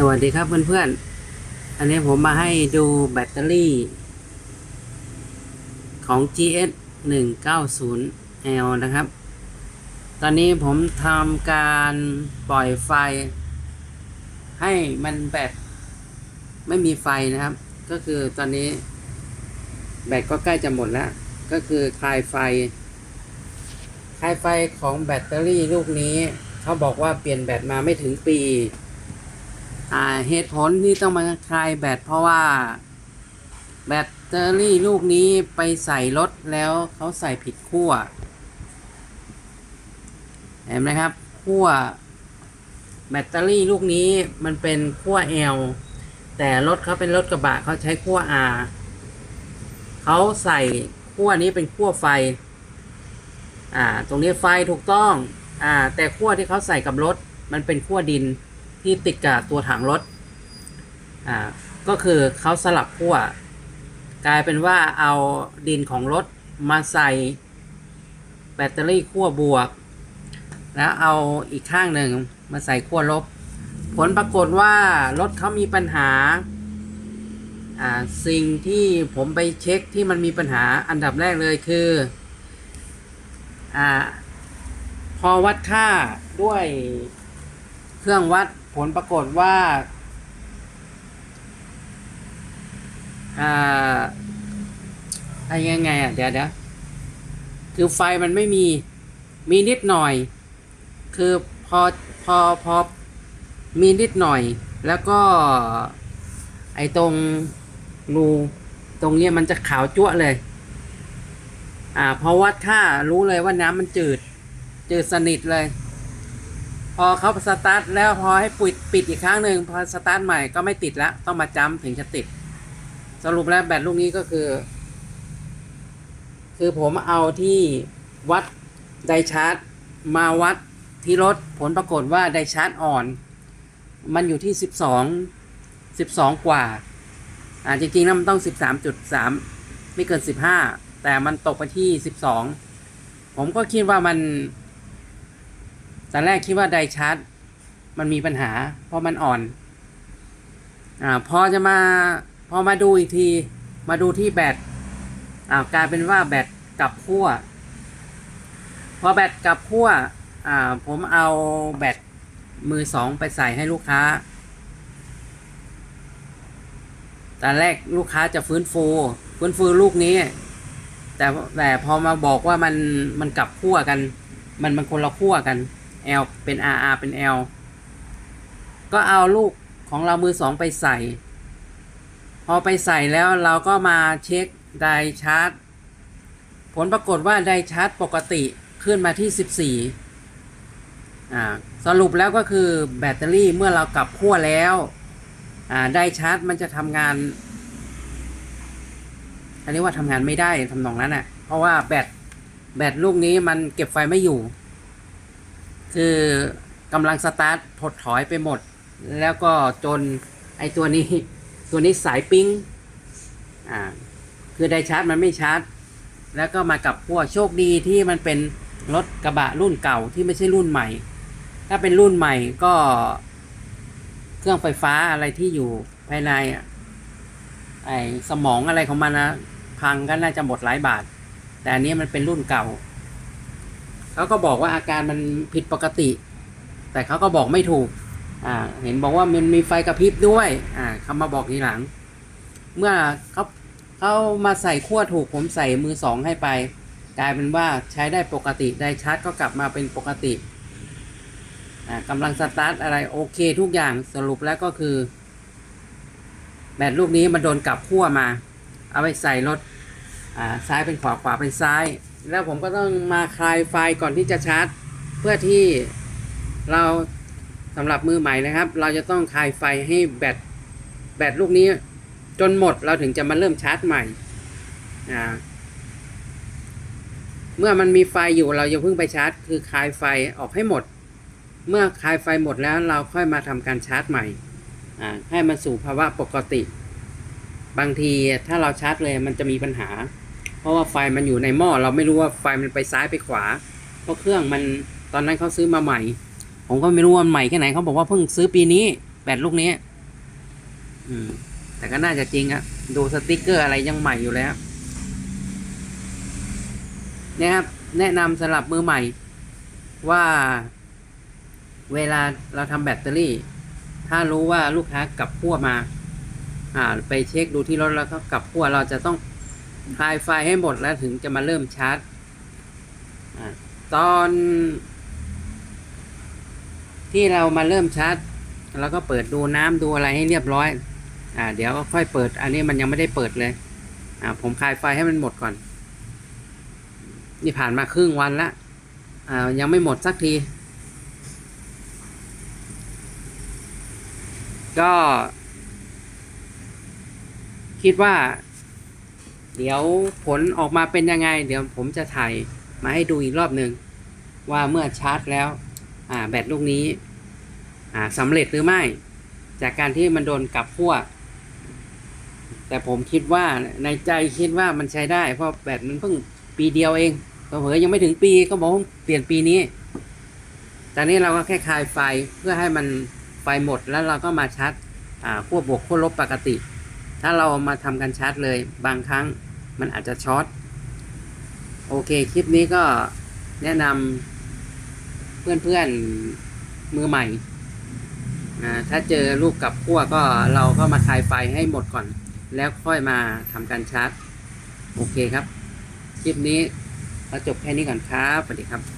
สวัสดีครับเพื่อนๆ อันนี้ผมมาให้ดูแบตเตอรี่ ของ GS 190 L นะครับ ตอนนี้ผมทำการปล่อยไฟ ให้มันแบตไม่มีไฟนะครับ ก็คือตอนนี้แบตก็ใกล้จะหมดแล้ว ก็คือคลายไฟ คลายไฟของแบตเตอรี่ลูกนี้ เขาบอกว่าเปลี่ยนแบตมาไม่ถึงปี อ่าเหตุผลที่ต้องมาคลายแบตเพราะว่า แบตเตอรี่ลูกนี้ไปใส่รถแล้วเขาใส่ผิดขั้วเห็นไหมครับขั้วแบตเตอรี่ลูกนี้มันเป็นขั้ว L แต่รถเขาเป็นรถกระบะเขาใช้ขั้ว R เขาใส่ขั้วนี้เป็นขั้วไฟ อ่า ตรงนี้ไฟถูกต้อง อ่า แต่ขั้วที่เขาใส่กับรถ มันเป็นขั้วดิน ที่ติดกับตัวถังรถ อ่า ก็คือเขาสลับขั้วกลายเป็นว่าเอาดินของรถมาใส่แบตเตอรี่ขั้วบวก แล้วเอาอีกข้างหนึ่งมาใส่ขั้วลบ ผลปรากฏว่ารถเขามีปัญหา อ่า สิ่งที่ผมไปเช็คที่มันมีปัญหาอันดับแรกเลยคือ อ่า พอวัดค่าด้วยเครื่องวัด ผลปรากฏว่าอ่าอะไรยังไงอะเดี๋ยวเดี๋ยวคือไฟมันไม่มีมีนิดหน่อย คือพอพอพอมีนิดหน่อย แล้วก็ ไอ้ตรงรูตรงเนี้ยมันจะขาวจั่วเลย อ่าเพอวัดค่ารู้เลยว่าน้ำมันจืด จืดสนิทเลย พอเขาสตาร์ทแล้วพอให้ปิดปิดอีกครั้งหนึ่งพอสตาร์ทใหม่ก็ไม่ติดแล้ว ต้องมาจำถึงจะติด สรุปแล้วแบตลูกนี้ก็คือ คือผมเอาที่วัดไดชาร์จ มาวัดที่รถผลปรากฏว่าไดชาร์จอ่อน มันอยู่ที่สิบสองสิบสองกว่า อ่าจริงๆแล้วมันต้องสิบสามจุดสามไม่เกินสิบห้าแต่มันตกไปที่สิบสองผมก็คิดว่ามัน ตอนแรกคิดว่าไดชาร์จมันมีปัญหา เพราะมันอ่อน อ่าพอจะมาพอมาดูอีกที มาดูที่แบตอ่ากลายเป็นว่าแบตกลับขั้วพอแบตกลับขั้วอ่าผมเอาแบตมือสองไปใส่ให้ลูกค้าตอนแรกลูกค้าจะฟื้นฟู ฟื้นฟูลูกนี้ แต่แต่พอมาบอกว่ามันมันกลับขั้วกัน มันมันคนละขั้วกัน L เป็น RR เป็น L ก็เอาลูกของเรามือสองไปใส่ พอไปใส่แล้วเราก็มาเช็คไดชาร์จผลปรากฏว่าไดชาร์จปกติขึ้นมาที่ 14อ่าสรุปแล้วก็คือแบตเตอรี่เมื่อเรากลับขั้วแล้วอ่าไดชาร์จมันจะทำงานอันนี้ว่าทำงานไม่ได้ทำนองนั้นน่ะเพราะว่าแบตแบตลูกนี้มันเก็บไฟไม่อยู่ คือกำลังสตาร์ทถดถอยไปหมด แล้วก็จนไอตัวนี้ตัวนี้สายปิ้งอ่าคือไดชาร์จมันไม่ชาร์จ แล้วก็มากับพวกโชคดีที่มันเป็นรถกระบะรุ่นเก่าที่ไม่ใช่รุ่นใหม่ ถ้าเป็นรุ่นใหม่ก็เครื่องไฟฟ้าอะไรที่อยู่ภายในไอสมองอะไรของมันนะพังก็น่าจะหมดหลายบาท แต่อันนี้มันเป็นรุ่นเก่า เขาก็บอกว่าอาการมันผิดปกติ แต่เขาก็บอกไม่ถูกอ่าเห็นบอกว่ามันมีไฟกระพริบด้วยอ่าเขามาบอกทีหลัง เมื่อเขาเขามาใส่ขั้วถูกผมใส่มือสองให้ไป กลายเป็นว่าใช้ได้ปกติได้ชาร์จก็กลับมาเป็นปกติอ่ากำลังสตาร์ทอะไรโอเคทุกอย่างสรุปแล้วก็คือ แบตลูกนี้มันโดนกลับขั้วมา เอาไปใส่รถอ่าซ้ายเป็นขวาขวาเป็นซ้าย แล้วผมก็ต้องมาคลายไฟก่อนที่จะชาร์จ เพื่อที่เราสำหรับมือใหม่นะครับ เราจะต้องคลายไฟให้แบตแบตลูกนี้จนหมดเราถึงจะมาเริ่มชาร์จใหม่เมื่อมันมีไฟอยู่เราอย่าเพิ่งไปชาร์จ คือคลายไฟออกให้หมด เมื่อคลายไฟหมดแล้วเราค่อยมาทำการชาร์จใหม่ให้มันสู่ภาวะปกติ บางทีถ้าเราชาร์จเลยมันจะมีปัญหา เพราะว่าไฟมันอยู่ในหม้อเราไม่รู้ว่าไฟมันไปซ้ายไปขวา เพราะเครื่องมันตอนนั้นเขาซื้อมาใหม่ ผมก็ไม่รู้ว่ามันใหม่แค่ไหนเขาบอกว่าเพิ่งซื้อปีนี้แบตลูกนี้ อืม แต่ก็น่าจะจริงอะดูสติกเกอร์อะไรยังใหม่อยู่แล้วเนี่ยครับแนะนำสำหรับมือใหม่ ว่า เวลาเราทำแบตเตอรี่ ถ้ารู้ว่าลูกค้ากลับขั้วมา อ่า ไปเช็คดูที่รถแล้วก็กลับขั้วเราจะต้อง คลายไฟให้หมดแล้วถึงจะมาเริ่มชาร์จตอนที่เรามาเริ่มชาร์จเราก็เปิดดูน้ำดูอะไรให้เรียบร้อย อ่า เดี๋ยวก็ค่อยเปิด อันนี้มันยังไม่ได้เปิดเลย อ่า ผมคลายไฟให้มันหมดก่อน นี่ผ่านมาครึ่งวันละ อ่า ยังไม่หมดสักที ก็ คิดว่า เดี๋ยวผลออกมาเป็นยังไง เดี๋ยวผมจะถ่ายมาให้ดูอีกรอบหนึ่งว่าเมื่อชาร์จแล้วแบตลูกนี้สำเร็จหรือไม่ จากการที่มันโดนกลับขั้วแต่ผมคิดว่าในใจคิดว่ามันใช้ได้ เพราะแบตมันเพิ่งปีเดียวเองเผลอยังไม่ถึงปีก็บอกเปลี่ยนปีนี้ตอนนี้เราก็แค่คลายไฟเพื่อให้มันไฟหมดแล้วเราก็มาชาร์จขั้วบวกขั้วลบปกติ ถ้าเรามาทำการชาร์จเลยบางครั้ง มันอาจจะช็อตโอเค คลิปนี้ก็แนะนำเพื่อนๆมือใหม่อ่าถ้าเจอลูกกับขั้วก็เราก็มาคลายไฟให้หมดก่อน แล้วค่อยมาทำการชาร์จ โอเคครับ คลิปนี้เราจบแค่นี้ก่อนครับสวัสดีครับ